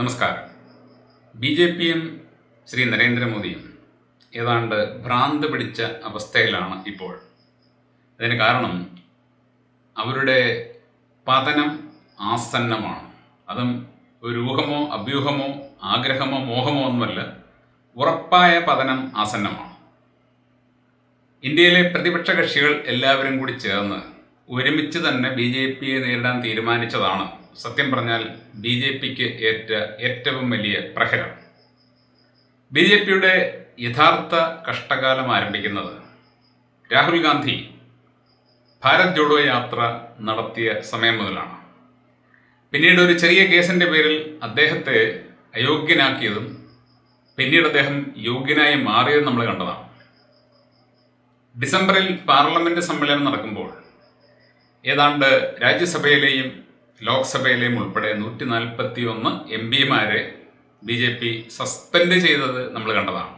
നമസ്കാരം. B J പിയും ശ്രീ നരേന്ദ്രമോദിയും ഏതാണ്ട് ഭ്രാന്ത് പിടിച്ച അവസ്ഥയിലാണ് ഇപ്പോൾ. അതിന് കാരണം അവരുടെ പതനം ആസന്നമാണ്. അതും ഒരു ഊഹമോ അഭ്യൂഹമോ ആഗ്രഹമോ മോഹമോ ഒന്നുമല്ല ഉറപ്പായ പതനം ആസന്നമാണ്. ഇന്ത്യയിലെ പ്രതിപക്ഷ കക്ഷികൾ എല്ലാവരും കൂടി ചേർന്ന് ഒരുമിച്ച് തന്നെ ബി ജെ പിയെ നേരിടാൻ തീരുമാനിച്ചതാണ് സത്യം പറഞ്ഞാൽ ബി ജെ പിക്ക് ഏറ്റ ഏറ്റവും വലിയ പ്രഹരം. ബി ജെ പിയുടെ യഥാർത്ഥ കഷ്ടകാലം ആരംഭിക്കുന്നത് രാഹുൽ ഗാന്ധി ഭാരത് ജോഡോ യാത്ര നടത്തിയ സമയം മുതലാണ്. പിന്നീട് ഒരു ചെറിയ കേസിന്റെ പേരിൽ അദ്ദേഹത്തെ അയോഗ്യനാക്കിയതും പിന്നീട് അദ്ദേഹം യോഗ്യനായി മാറിയതും നമ്മൾ കണ്ടതാണ്. ഡിസംബറിൽ പാർലമെന്റ് സമ്മേളനം നടക്കുമ്പോൾ ഏതാണ്ട് രാജ്യസഭയിലെയും ലോക്സഭയിലെയും ഉൾപ്പെടെ നൂറ്റി നാൽപ്പത്തി ഒന്ന് എം പിമാരെ ബി ജെ പി സസ്പെൻഡ് ചെയ്തത് നമ്മൾ കണ്ടതാണ്.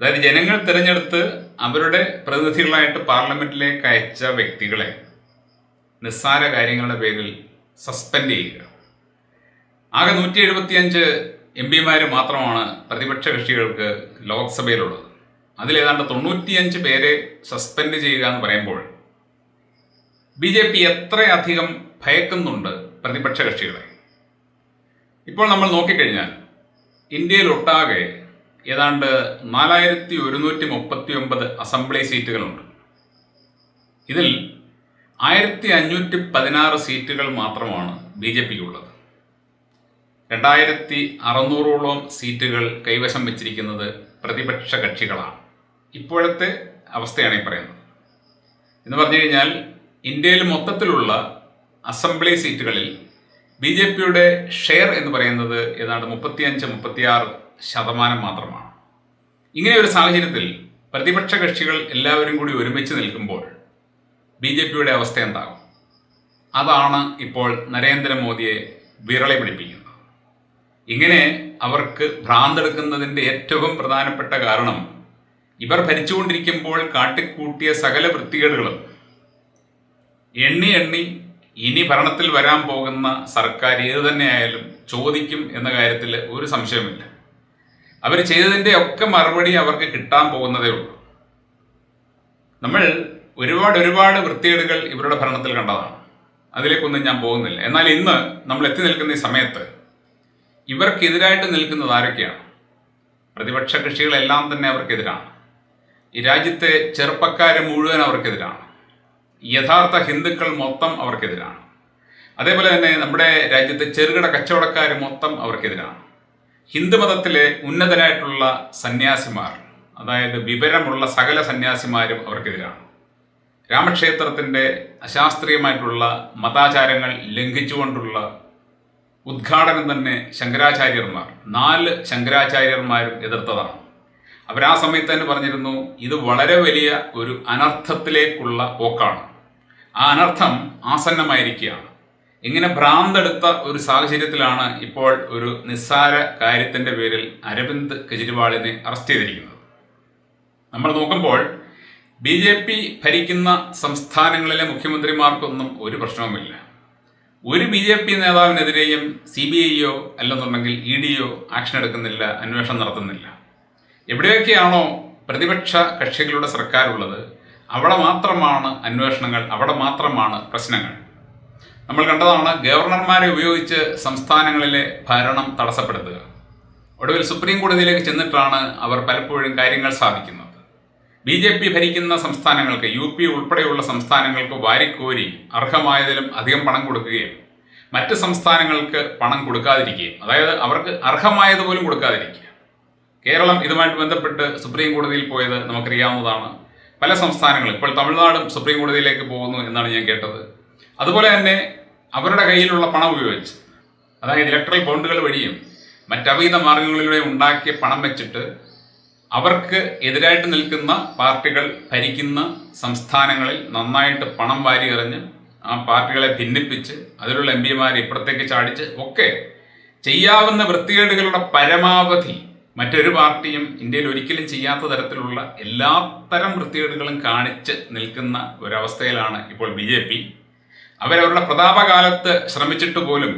അതായത് ജനങ്ങൾ തിരഞ്ഞെടുത്ത് അവരുടെ പ്രതിനിധികളായിട്ട് പാർലമെന്റിലേക്ക് അയച്ച വ്യക്തികളെ നിസ്സാര കാര്യങ്ങളുടെ പേരിൽ സസ്പെൻഡ് ചെയ്യുക. ആകെ നൂറ്റി എഴുപത്തിയഞ്ച് എം പിമാർ മാത്രമാണ് പ്രതിപക്ഷ കക്ഷികൾക്ക് ലോക്സഭയിലുള്ളത്. അതിലേതാണ്ട് തൊണ്ണൂറ്റിയഞ്ച് പേരെ സസ്പെൻഡ് ചെയ്യുക എന്ന് പറയുമ്പോൾ ബി ജെ പി എത്രയധികം ഭയക്കുന്നുണ്ട് പ്രതിപക്ഷ കക്ഷികളെ. ഇപ്പോൾ നമ്മൾ നോക്കിക്കഴിഞ്ഞാൽ ഇന്ത്യയിലൊട്ടാകെ ഏതാണ്ട് നാലായിരത്തി ഒരുന്നൂറ്റി മുപ്പത്തി ഒമ്പത് അസംബ്ലി സീറ്റുകളുണ്ട്. ഇതിൽ ആയിരത്തി അഞ്ഞൂറ്റി പതിനാറ് സീറ്റുകൾ മാത്രമാണ് ബി ജെ പിക്കുള്ളത്. രണ്ടായിരത്തി അറുന്നൂറോളം സീറ്റുകൾ കൈവശം വെച്ചിരിക്കുന്നത് പ്രതിപക്ഷ കക്ഷികളാണ്. ഇപ്പോഴത്തെ അവസ്ഥയാണ് ഈ പറയുന്നത്. എന്ന് പറഞ്ഞു കഴിഞ്ഞാൽ ഇന്ത്യയിൽ മൊത്തത്തിലുള്ള അസംബ്ലി സീറ്റുകളിൽ ബി ജെ പിയുടെ ഷെയർ എന്ന് പറയുന്നത് ഏതാണ്ട് മുപ്പത്തിയഞ്ച് മുപ്പത്തിയാറ് ശതമാനം മാത്രമാണ്. ഇങ്ങനെ ഒരു സാഹചര്യത്തിൽ പ്രതിപക്ഷ കക്ഷികൾ എല്ലാവരും കൂടി ഒരുമിച്ച് നിൽക്കുമ്പോൾ ബി ജെ പിയുടെ അവസ്ഥ എന്താകും? അതാണ് ഇപ്പോൾ നരേന്ദ്രമോദിയെ വിരളെ പിടിപ്പിക്കുന്നത്. ഇങ്ങനെ അവർക്ക് ഭ്രാന്തെടുക്കുന്നതിന്റെ ഏറ്റവും പ്രധാനപ്പെട്ട കാരണം ഇവർ ഭരിച്ചുകൊണ്ടിരിക്കുമ്പോൾ കാട്ടിക്കൂട്ടിയ സകല വൃത്തികേടുകളും എണ്ണി എണ്ണി ഇനി ഭരണത്തിൽ വരാൻ പോകുന്ന സർക്കാർ ഏത് തന്നെയായാലും ചോദിക്കും എന്ന കാര്യത്തിൽ ഒരു സംശയമില്ല അവർ ചെയ്തതിന്റെ ഒക്കെ മറുപടി അവർക്ക് കിട്ടാൻ പോകുന്നതേ ഉള്ളൂ. നമ്മൾ ഒരുപാട് ഒരുപാട് വൃത്തികേടുകൾ ഇവരുടെ ഭരണത്തിൽ കണ്ടതാണ്. അതിലേക്കൊന്നും ഞാൻ പോകുന്നില്ല. എന്നാൽ ഇന്ന് നമ്മൾ എത്തി നിൽക്കുന്ന ഈ സമയത്ത് ഇവർക്കെതിരായിട്ട് നിൽക്കുന്നത് ആരൊക്കെയാണ്? പ്രതിപക്ഷ കക്ഷികളെല്ലാം തന്നെ അവർക്കെതിരാണ്. ഈ രാജ്യത്തെ ചെറുപ്പക്കാരെ മുഴുവൻ അവർക്കെതിരാണ്. യഥാർത്ഥ ഹിന്ദുക്കൾ മൊത്തം അവർക്കെതിരാണ്. അതേപോലെ തന്നെ നമ്മുടെ രാജ്യത്തെ ചെറുകിട കച്ചവടക്കാർ മൊത്തം അവർക്കെതിരാണ്. ഹിന്ദുമതത്തിലെ ഉന്നതരായിട്ടുള്ള സന്യാസിമാർ അതായത് വിവരമുള്ള സകല സന്യാസിമാരും അവർക്കെതിരാണ്. രാമക്ഷേത്രത്തിന്റെ അശാസ്ത്രീയമായിട്ടുള്ള മതാചാരങ്ങൾ ലംഘിച്ചുകൊണ്ടുള്ള ഉദ്ഘാടനം തന്നെ ശങ്കരാചാര്യന്മാർ നാല് ശങ്കരാചാര്യന്മാരും എതിർത്തതാണ്. അവർ ആ സമയത്ത് തന്നെ പറഞ്ഞിരുന്നു ഇത് വളരെ വലിയ ഒരു അനർത്ഥത്തിലേക്കുള്ള പോക്കാണ്. ആ അനർത്ഥം ആസന്നമായിരിക്കുകയാണ്. ഇങ്ങനെ ഭ്രാന്തെടുത്ത ഒരു സാഹചര്യത്തിലാണ് ഇപ്പോൾ ഒരു നിസ്സാര കാര്യത്തിന്റെ പേരിൽ അരവിന്ദ് കെജ്രിവാളിനെ അറസ്റ്റ് ചെയ്തിരിക്കുന്നത്. നമ്മൾ നോക്കുമ്പോൾ ബി ജെ പി ഭരിക്കുന്ന സംസ്ഥാനങ്ങളിലെ മുഖ്യമന്ത്രിമാർക്കൊന്നും ഒരു പ്രശ്നവുമില്ല. ഒരു ബി ജെ പി നേതാവിനെതിരെയും സി ബി ഐയോ അല്ലെന്നുണ്ടെങ്കിൽ ഇ ഡിയോ ആക്ഷൻ എടുക്കുന്നില്ല അന്വേഷണം നടത്തുന്നില്ല. എവിടെയൊക്കെയാണോ പ്രതിപക്ഷ കക്ഷികളുടെ സർക്കാരുള്ളത് അവിടെ മാത്രമാണ് അന്വേഷണങ്ങൾ അവിടെ മാത്രമാണ് പ്രശ്നങ്ങൾ. നമ്മൾ കണ്ടതാണ് ഗവർണർമാരെ ഉപയോഗിച്ച് സംസ്ഥാനങ്ങളിലെ ഭരണം തടസ്സപ്പെടുത്തുക. ഒടുവിൽ സുപ്രീം കോടതിയിലേക്ക് ചെന്നിട്ടാണ് അവർ പലപ്പോഴും കാര്യങ്ങൾ സാധിക്കുന്നത്. ബി ജെ പി ഭരിക്കുന്ന സംസ്ഥാനങ്ങൾക്ക് യു പി ഉൾപ്പെടെയുള്ള സംസ്ഥാനങ്ങൾക്ക് വാരിക്കോരി അർഹമായതിലും അധികം പണം കൊടുക്കുകയും മറ്റ് സംസ്ഥാനങ്ങൾക്ക് പണം കൊടുക്കാതിരിക്കുകയും അതായത് അവർക്ക് അർഹമായതുപോലും കൊടുക്കാതിരിക്കുക കേരളം ഇതുമായിട്ട് ബന്ധപ്പെട്ട് സുപ്രീം കോടതിയിൽ പോയത് നമുക്കറിയാവുന്നതാണ്. പല സംസ്ഥാനങ്ങളും ഇപ്പോൾ തമിഴ്നാടും സുപ്രീം കോടതിയിലേക്ക് പോകുന്നു എന്നാണ് ഞാൻ കേട്ടത്. അതുപോലെ തന്നെ അവരുടെ കയ്യിലുള്ള പണം ഉപയോഗിച്ച് അതായത് ഇലക്ട്രൽ ബോണ്ടുകൾ വഴിയും മറ്റവീത മാർഗങ്ങളിലൂടെ ഉണ്ടാക്കിയ പണം വെച്ചിട്ട് അവർക്ക് എതിരായിട്ട് നിൽക്കുന്ന പാർട്ടികൾ ഭരിക്കുന്ന സംസ്ഥാനങ്ങളിൽ നന്നായിട്ട് പണം വാരി എറിഞ്ഞ് ആ പാർട്ടികളെ ഭിന്നിപ്പിച്ച് അതിലുള്ള എം പിമാരെ ഇപ്പുറത്തേക്ക് ചാടിച്ച് ഒക്കെ ചെയ്യാവുന്ന വൃത്തികേടുകളുടെ പരമാവധി മറ്റൊരു പാർട്ടിയും ഇന്ത്യയിൽ ഒരിക്കലും ചെയ്യാത്ത തരത്തിലുള്ള എല്ലാത്തരം വൃത്തികേടുകളും കാണിച്ച് നിൽക്കുന്ന ഒരവസ്ഥയിലാണ് ഇപ്പോൾ ബി ജെ പി. അവരവരുടെ പ്രതാപകാലത്ത് ശ്രമിച്ചിട്ട് പോലും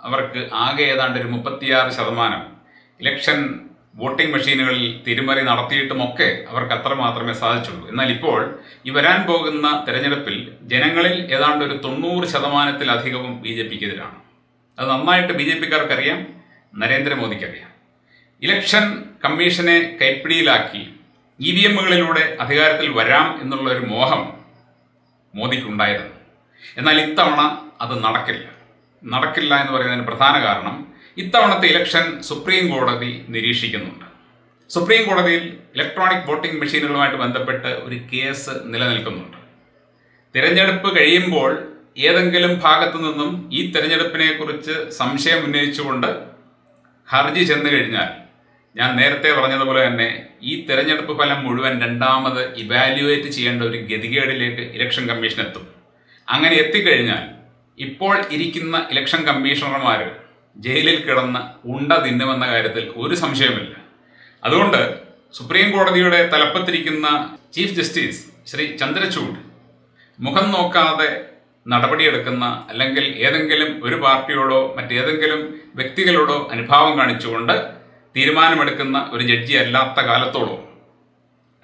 അവർക്ക് ആകെ ഏതാണ്ട് ഒരു മുപ്പത്തിയാറ് ശതമാനം ഇലക്ഷൻ വോട്ടിംഗ് മെഷീനുകളിൽ തിരുമറി നടത്തിയിട്ടുമൊക്കെ അവർക്ക് അത്ര മാത്രമേ സാധിച്ചുള്ളൂ. എന്നാൽ ഇപ്പോൾ ഈ വരാൻ പോകുന്ന തെരഞ്ഞെടുപ്പിൽ ജനങ്ങളിൽ ഏതാണ്ട് ഒരു തൊണ്ണൂറ് ശതമാനത്തിലധികവും ബി ജെ പിക്കെതിരാണ്. അത് നന്നായിട്ട് ബി ജെ പിക്കാർക്കറിയാം നരേന്ദ്രമോദിക്കറിയാം. ഇലക്ഷൻ കമ്മീഷനെ കൈപ്പിടിയിലാക്കി ഇ വി എമ്മുകളിലൂടെ അധികാരത്തിൽ വരാം എന്നുള്ള ഒരു മോഹം മോദിക്കുണ്ടായിരുന്നു. എന്നാൽ ഇത്തവണ അത് നടക്കില്ല. നടക്കില്ല എന്ന് പറയുന്നതിന് പ്രധാന കാരണം ഇത്തവണത്തെ ഇലക്ഷൻ സുപ്രീം കോടതി നിരീക്ഷിക്കുന്നുണ്ട്. സുപ്രീം കോടതിയിൽ ഇലക്ട്രോണിക് വോട്ടിംഗ് മെഷീനുകളുമായിട്ട് ബന്ധപ്പെട്ട് ഒരു കേസ് നിലനിൽക്കുന്നുണ്ട്. തിരഞ്ഞെടുപ്പ് കഴിയുമ്പോൾ ഏതെങ്കിലും ഭാഗത്തു നിന്നും ഈ തിരഞ്ഞെടുപ്പിനെക്കുറിച്ച് സംശയം ഉന്നയിച്ചുകൊണ്ട് ഹർജി ചെന്നു കഴിഞ്ഞാൽ ഞാൻ നേരത്തെ പറഞ്ഞതുപോലെ തന്നെ ഈ തെരഞ്ഞെടുപ്പ് ഫലം മുഴുവൻ രണ്ടാമത് ഇവാലുവേറ്റ് ചെയ്യേണ്ട ഒരു ഗതികേടിലേക്ക് ഇലക്ഷൻ കമ്മീഷൻ എത്തും. അങ്ങനെ എത്തിക്കഴിഞ്ഞാൽ ഇപ്പോൾ ഇരിക്കുന്ന ഇലക്ഷൻ കമ്മീഷണർമാർ ജയിലിൽ കിടന്ന് ഉണ്ട തിന്നുമെന്ന കാര്യത്തിൽ ഒരു സംശയമില്ല അതുകൊണ്ട് സുപ്രീം കോടതിയുടെ തലപ്പത്തിരിക്കുന്ന ചീഫ് ജസ്റ്റിസ് ശ്രീ ചന്ദ്രചൂഡ് മുഖം നോക്കാതെ നടപടിയെടുക്കുന്ന അല്ലെങ്കിൽ ഏതെങ്കിലും ഒരു പാർട്ടിയോടോ മറ്റേതെങ്കിലും വ്യക്തികളോടോ അനുഭാവം കാണിച്ചുകൊണ്ട് തീരുമാനമെടുക്കുന്ന ഒരു ജഡ്ജി അല്ലാത്ത കാലത്തോളം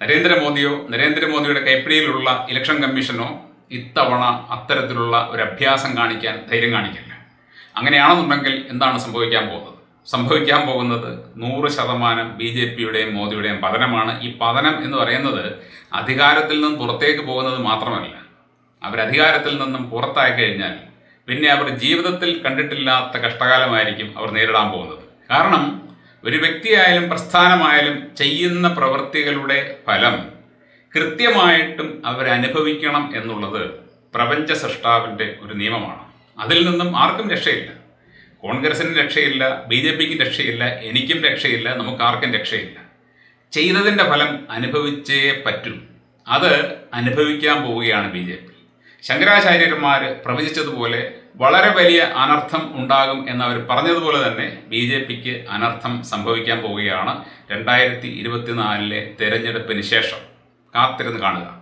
നരേന്ദ്രമോദിയോ നരേന്ദ്രമോദിയുടെ കൈപ്പിടിയിലുള്ള ഇലക്ഷൻ കമ്മീഷനോ ഇത്തവണ അത്തരത്തിലുള്ള ഒരു അഭ്യാസം കാണിക്കാൻ ധൈര്യം കാണിക്കില്ല. അങ്ങനെയാണെന്നുണ്ടെങ്കിൽ എന്താണ് സംഭവിക്കാൻ പോകുന്നത്? സംഭവിക്കാൻ പോകുന്നത് നൂറ് ശതമാനം ബി ജെ പിയുടെയും മോദിയുടെയും പതനമാണ്. ഈ പതനം എന്ന് പറയുന്നത് അധികാരത്തിൽ നിന്നും പുറത്തേക്ക് പോകുന്നത് മാത്രമല്ല അവരധികാരത്തിൽ നിന്നും പുറത്തായി കഴിഞ്ഞാൽ പിന്നെ അവർ ജീവിതത്തിൽ കണ്ടിട്ടില്ലാത്ത കഷ്ടകാലമായിരിക്കും അവർ നേരിടാൻ പോകുന്നത്. കാരണം ഒരു വ്യക്തിയായാലും പ്രസ്ഥാനമായാലും ചെയ്യുന്ന പ്രവൃത്തികളുടെ ഫലം കൃത്യമായിട്ടും അവരനുഭവിക്കണം എന്നുള്ളത് പ്രപഞ്ച സൃഷ്ടാവിന്റെ ഒരു നിയമമാണ്. അതിൽ നിന്നും ആർക്കും രക്ഷയില്ല. കോൺഗ്രസിനും രക്ഷയില്ല ബി ജെ പിക്കും രക്ഷയില്ല എനിക്കും രക്ഷയില്ല നമുക്ക് ആർക്കും രക്ഷയില്ല. ചെയ്തതിന്റെ ഫലം അനുഭവിച്ചേ പറ്റൂ. അത് അനുഭവിക്കാൻ പോവുകയാണ് ബി ജെ പി. ശങ്കരാചാര്യന്മാർ പ്രവചിച്ചതുപോലെ വളരെ വലിയ അനർത്ഥം ഉണ്ടാകും എന്നവർ പറഞ്ഞതുപോലെ തന്നെ ബി ജെ പിക്ക് അനർത്ഥം സംഭവിക്കാൻ പോവുകയാണ് രണ്ടായിരത്തി ഇരുപത്തിനാലിലെ തെരഞ്ഞെടുപ്പിന് ശേഷം. കാത്തിരുന്ന് കാണുക.